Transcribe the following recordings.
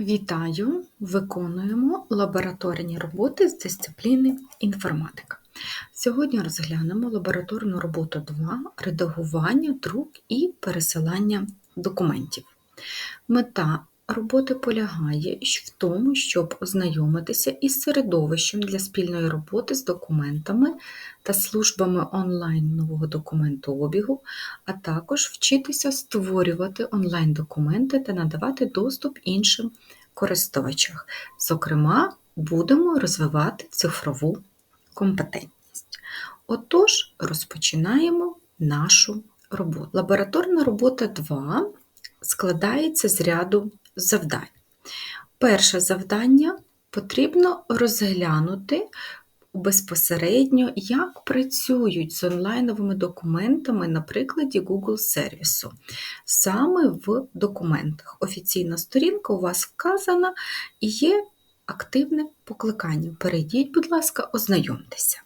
Вітаю! Виконуємо лабораторні роботи з дисципліни інформатика. Сьогодні розглянемо лабораторну роботу 2 редагування, друк і пересилання документів. Мета роботи полягає в тому, щоб ознайомитися із середовищем для спільної роботи з документами та службами онлайн нового документообігу, а також вчитися створювати онлайн-документи та надавати доступ іншим користувачам. Зокрема, будемо розвивати цифрову компетентність. Отож, розпочинаємо нашу роботу. Лабораторна робота 2 складається з ряду завдань. Перше завдання потрібно розглянути безпосередньо, як працюють з онлайновими документами на прикладі Google сервісу. Саме в документах. Офіційна сторінка у вас вказана і є активне покликання. Перейдіть, будь ласка, ознайомтеся.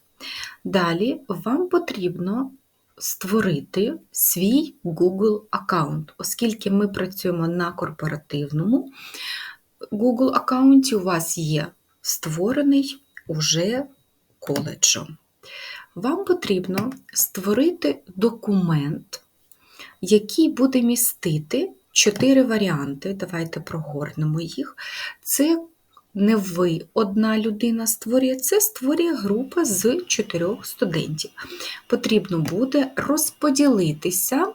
Далі вам потрібно створити свій Google аккаунт, оскільки ми працюємо на корпоративному Google аккаунті, у вас є створений уже коледжом. Вам потрібно створити документ, який буде містити чотири варіанти. Давайте прогорнемо їх. Це не ви одна людина створює, це створює група з чотирьох студентів. Потрібно буде розподілитися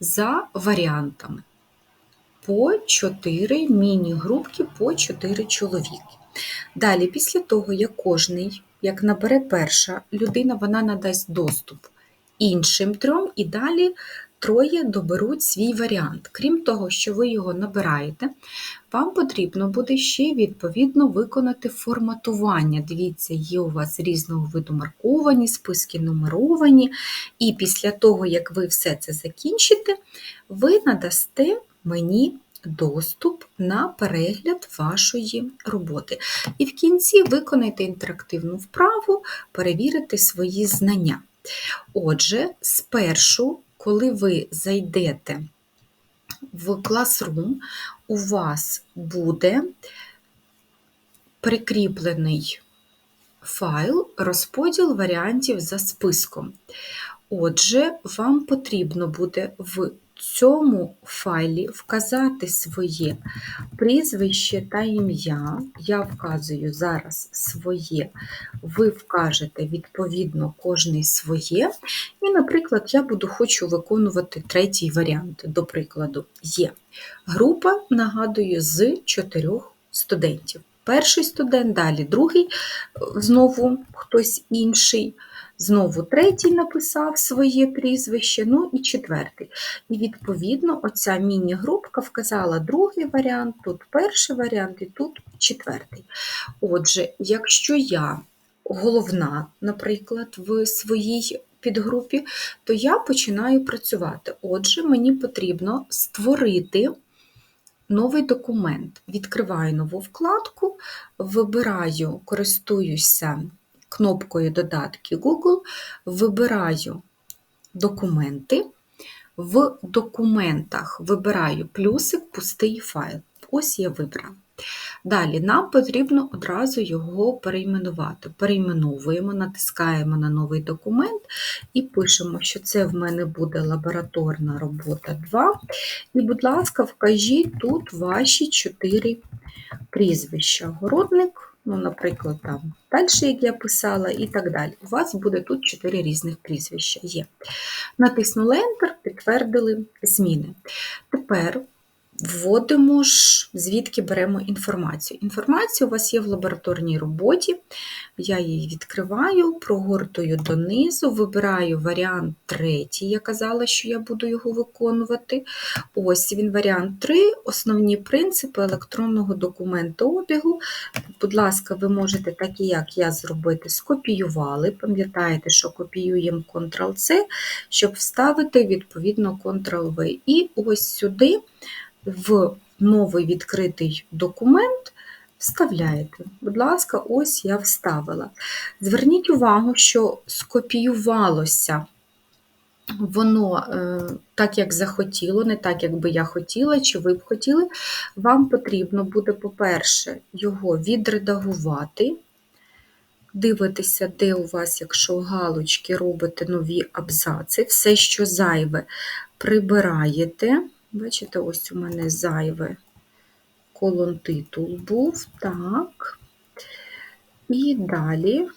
за варіантами по 4 міні-групки по 4 чоловіки. Далі, після того, як кожний, як набере перша людина, вона надасть доступ іншим трьом, і далі троє доберуть свій варіант. Крім того, що ви його набираєте, вам потрібно буде ще відповідно виконати форматування. Дивіться, є у вас різного виду марковані, списки нумеровані, і після того, як ви все це закінчите, ви надасте мені доступ на перегляд вашої роботи. І в кінці виконайте інтерактивну вправу, перевірити свої знання. Отже, спершу, коли ви зайдете в Classroom, у вас буде прикріплений файл розподіл варіантів за списком. Отже, вам потрібно буде в цьому файлі вказати своє прізвище та ім'я. Я вказую зараз своє, ви вкажете відповідно кожний своє. І, наприклад, я буду хочу виконувати третій варіант, до прикладу, є. Група, нагадую, з чотирьох студентів. Перший студент, далі другий, знову хтось інший. Знову третій написав своє прізвище, ну і четвертий. І, відповідно, оця міні-групка вказала другий варіант, тут перший варіант і тут четвертий. Отже, якщо я головна, наприклад, в своїй підгрупі, то я починаю працювати. Отже, мені потрібно створити. Новий документ. Відкриваю нову вкладку, вибираю, користуюся кнопкою додатки Google вибираю документи. В документах вибираю плюсик, пустий файл. Ось я вибрала. Далі нам потрібно одразу його перейменувати. Перейменовуємо, натискаємо на новий документ і пишемо, що це в мене буде лабораторна робота 2. І, будь ласка, вкажіть тут ваші чотири прізвища. Городник ну, наприклад, там далі, як я писала, і так далі. У вас буде тут чотири різних прізвища є. Натиснули Enter, підтвердили зміни. Тепер вводимо ж, звідки беремо інформацію. Інформація у вас є в лабораторній роботі. Я її відкриваю, прогортую донизу, вибираю варіант третій. Я казала, що я буду його виконувати. Ось він варіант 3, основні принципи електронного документообігу. Будь ласка, ви можете, так і як я зробити, скопіювали. Пам'ятаєте, що копіюємо Ctrl-C, щоб вставити відповідно Ctrl-V. І ось сюди в новий відкритий документ вставляєте. Будь ласка, ось я вставила. Зверніть увагу, що скопіювалося воно е, так, як захотіло, не так, як би я хотіла, чи ви б хотіли, вам потрібно буде, по-перше, його відредагувати. Дивитися, де у вас, якщо галочки, робите нові абзаци, все, що зайве, прибираєте. Бачите, ось у мене зайве колон титул був. Так. І далі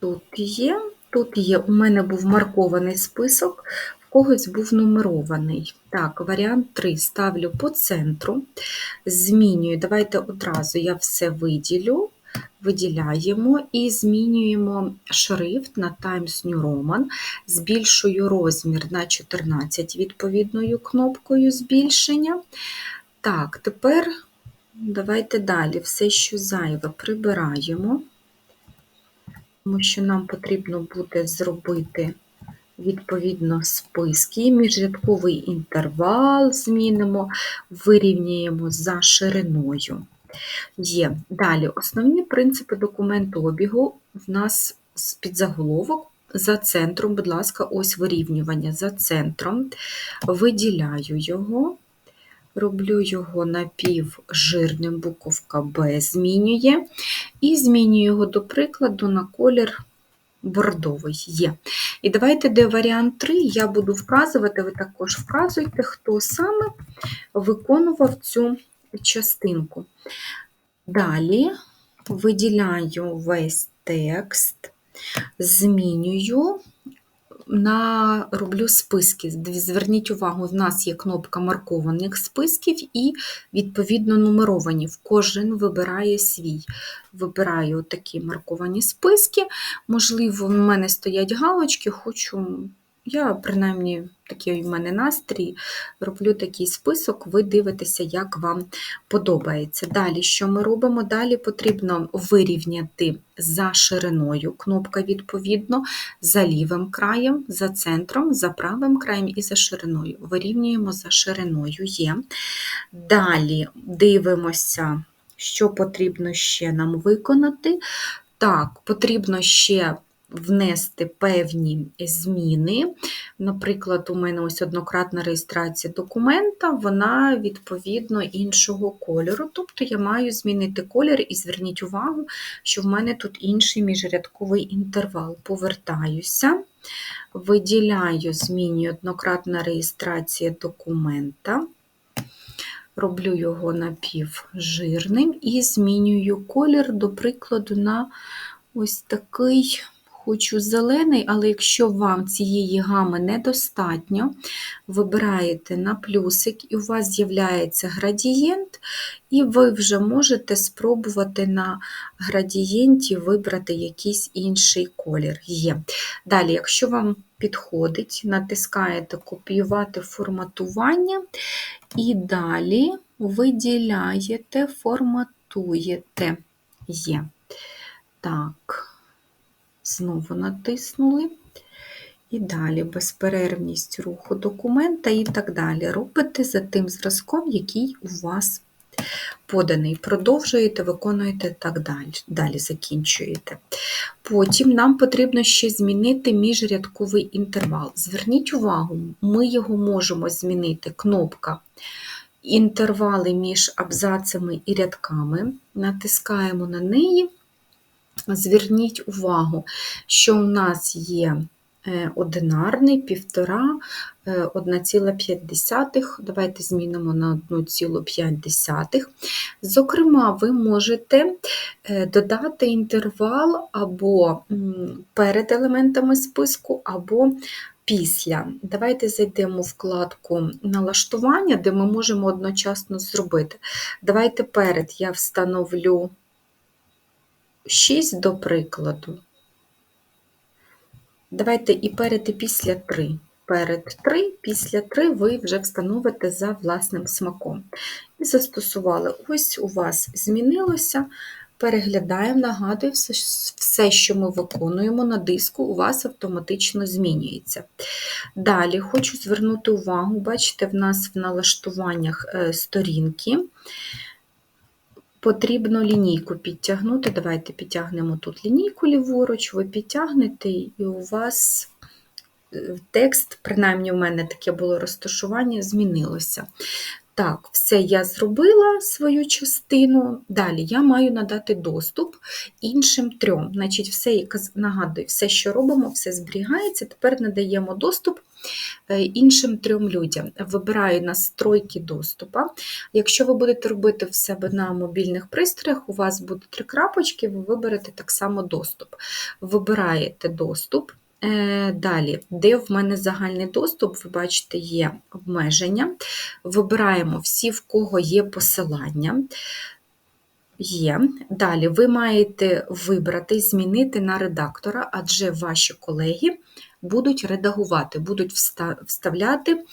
тут є. Тут є, у мене був маркований список, в когось був нумерований. Так, варіант 3 ставлю по центру, змінюю. Давайте одразу я все виділю, виділяємо і змінюємо шрифт на Times New Roman, збільшую розмір на 14 відповідною кнопкою збільшення. Так, тепер давайте далі все, що зайве, прибираємо тому що нам потрібно буде зробити відповідно списки, міжрядковий інтервал змінимо, вирівняємо за шириною. Є. Далі, основні принципи документообігу в нас з підзаголовок. За центром, будь ласка, ось вирівнювання за центром, виділяю його, роблю його напівжирним, буковка Б змінює, і змінюю його, до прикладу, на колір бордовий є. І давайте, де варіант 3, я буду вказувати, ви також вказуйте, хто саме виконував цю частинку. Далі виділяю весь текст, змінюю на роблю списки. Зверніть увагу, в нас є кнопка маркованих списків і, відповідно, нумеровані. Кожен вибирає свій. Вибираю такі марковані списки. Можливо, в мене стоять галочки, хочу я, принаймні, такий у мене настрій, роблю такий список, ви дивитеся, як вам подобається. Далі, що ми робимо? Далі потрібно вирівняти за шириною кнопка, відповідно, за лівим краєм, за центром, за правим краєм і за шириною. Вирівнюємо за шириною є. Далі дивимося, що потрібно ще нам виконати. Так, потрібно ще внести певні зміни. Наприклад, у мене ось однократна реєстрація документа, вона відповідно іншого кольору. Тобто я маю змінити колір і зверніть увагу, що в мене тут інший міжрядковий інтервал. Повертаюся, виділяю, змінюю однократна реєстрація документа. Роблю його напівжирним і змінюю колір, до прикладу, на ось такий хочу зелений, але якщо вам цієї гами недостатньо, вибираєте на плюсик, і у вас з'являється градієнт, і ви вже можете спробувати на градієнті вибрати якийсь інший колір. Є. Далі, якщо вам підходить, натискаєте Копіювати форматування, і далі виділяєте, форматуєте. Є. Так знову натиснули. І далі безперервність руху документа і так далі. Робите за тим зразком, який у вас поданий. Продовжуєте, виконуєте так далі, далі закінчуєте. Потім нам потрібно ще змінити міжрядковий інтервал. Зверніть увагу, ми його можемо змінити кнопка інтервали між абзацами і рядками, натискаємо на неї. Зверніть увагу, що у нас є е, одинарний, півтора, 1,5. Е, Давайте змінимо на 1,5. Зокрема, ви можете е, додати інтервал або перед елементами списку, або після. Давайте зайдемо в вкладку налаштування, де ми можемо одночасно зробити. Давайте перед я встановлю. 6 до прикладу. Давайте і перед, і після 3. Перед 3, після 3 ви вже встановите за власним смаком. І застосували. Ось у вас змінилося. Переглядаємо, нагадую, все, що ми виконуємо на диску, у вас автоматично змінюється. Далі хочу звернути увагу, бачите, в нас в налаштуваннях е, сторінки потрібно лінійку підтягнути. Давайте підтягнемо тут лінійку ліворуч, ви підтягнете, і у вас е, текст, принаймні в мене таке було розташування, змінилося. Так, все я зробила свою частину. Далі я маю надати доступ іншим трьом. Значить, все, нагадую, все, що робимо, все зберігається. Тепер надаємо доступ е, іншим трьом людям. Вибираю настройки доступу. Якщо ви будете робити в себе на мобільних пристроях, у вас будуть три крапочки, ви виберете так само доступ. Вибираєте доступ. Е, далі, де в мене загальний доступ, ви бачите, є обмеження. Вибираємо всі, в кого є посилання. Є. Далі ви маєте вибрати, змінити на редактора, адже ваші колеги будуть редагувати, будуть вставляти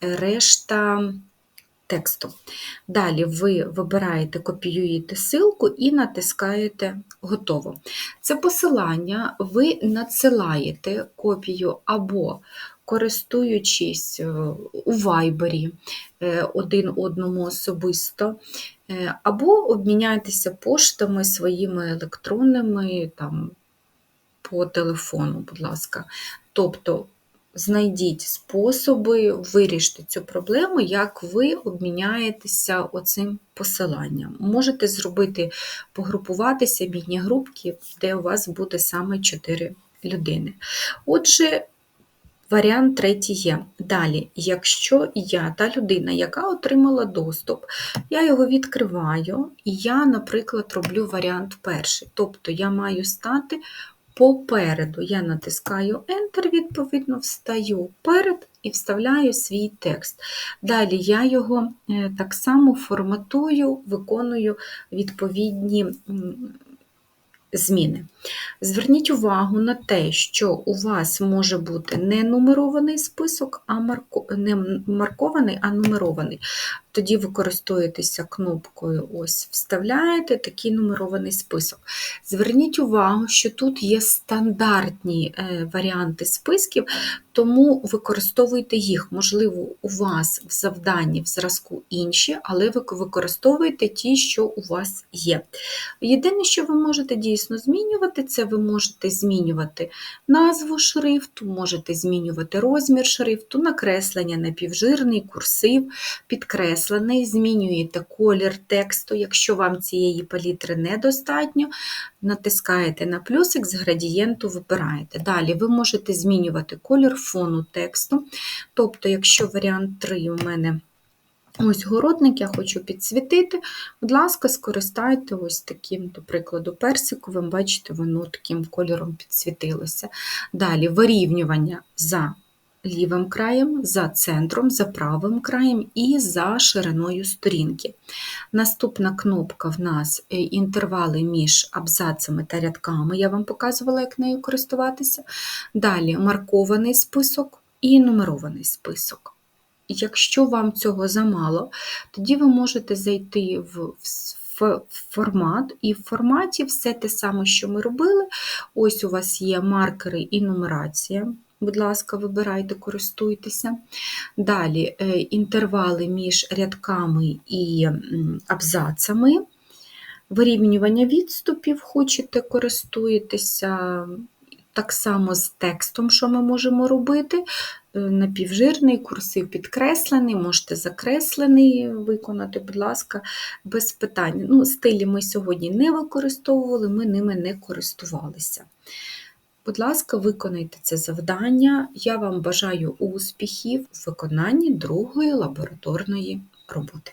решта тексту. Далі ви вибираєте, копіюєте ссылку і натискаєте Готово. Це посилання ви надсилаєте копію або користуючись е, у вайбері е, один одному особисто, е, або обміняйтеся поштами своїми електронними там, по телефону, будь ласка. Тобто знайдіть способи вирішити цю проблему, як ви обміняєтеся оцим посиланням. Можете зробити, погрупуватися міні-групки, де у вас буде саме 4 людини. Отже, Варіант третій є. Далі, якщо я та людина, яка отримала доступ, я його відкриваю, і я, наприклад, роблю варіант перший. Тобто я маю стати Попереду я натискаю Enter, відповідно, встаю перед і вставляю свій текст. Далі я його е, так само форматую, виконую відповідні зміни. Зверніть увагу на те, що у вас може бути не нумерований список, а марко... не маркований, а нумерований. Тоді ви користуєтеся кнопкою ось вставляєте такий нумерований список. Зверніть увагу, що тут є стандартні е, варіанти списків, тому використовуйте їх. Можливо, у вас в завданні в зразку інші, але ви використовуєте ті, що у вас є. Єдине, що ви можете дійсно змінювати, це ви можете змінювати назву шрифту, можете змінювати розмір шрифту, накреслення напівжирний, курсив, підкреслений, змінюєте колір тексту, якщо вам цієї палітри недостатньо, натискаєте на плюсик з градієнту вибираєте. Далі ви можете змінювати колір фону тексту. Тобто, якщо варіант 3 у мене ось городник, я хочу підсвітити, будь ласка, скористайте ось таким, до прикладу, персиковим, бачите, воно таким кольором підсвітилося. Далі вирівнювання за лівим краєм, за центром, за правим краєм і за шириною сторінки. Наступна кнопка в нас е, інтервали між абзацами та рядками, я вам показувала, як нею користуватися. Далі маркований список і нумерований список. Якщо вам цього замало, тоді ви можете зайти в формат, і в форматі все те саме, що ми робили. Ось у вас є маркери і нумерація. Будь ласка, вибирайте, користуйтеся. Далі е, інтервали між рядками і абзацами. Вирівнювання відступів, хочете, користуєтеся. Так само з текстом, що ми можемо робити. Е, напівжирний, курсив підкреслений, можете закреслений виконати, будь ласка, без питань. Ну, Стилі ми сьогодні не використовували, ми ними не користувалися. Будь ласка, виконайте це завдання. Я вам бажаю успіхів у виконанні другої лабораторної роботи.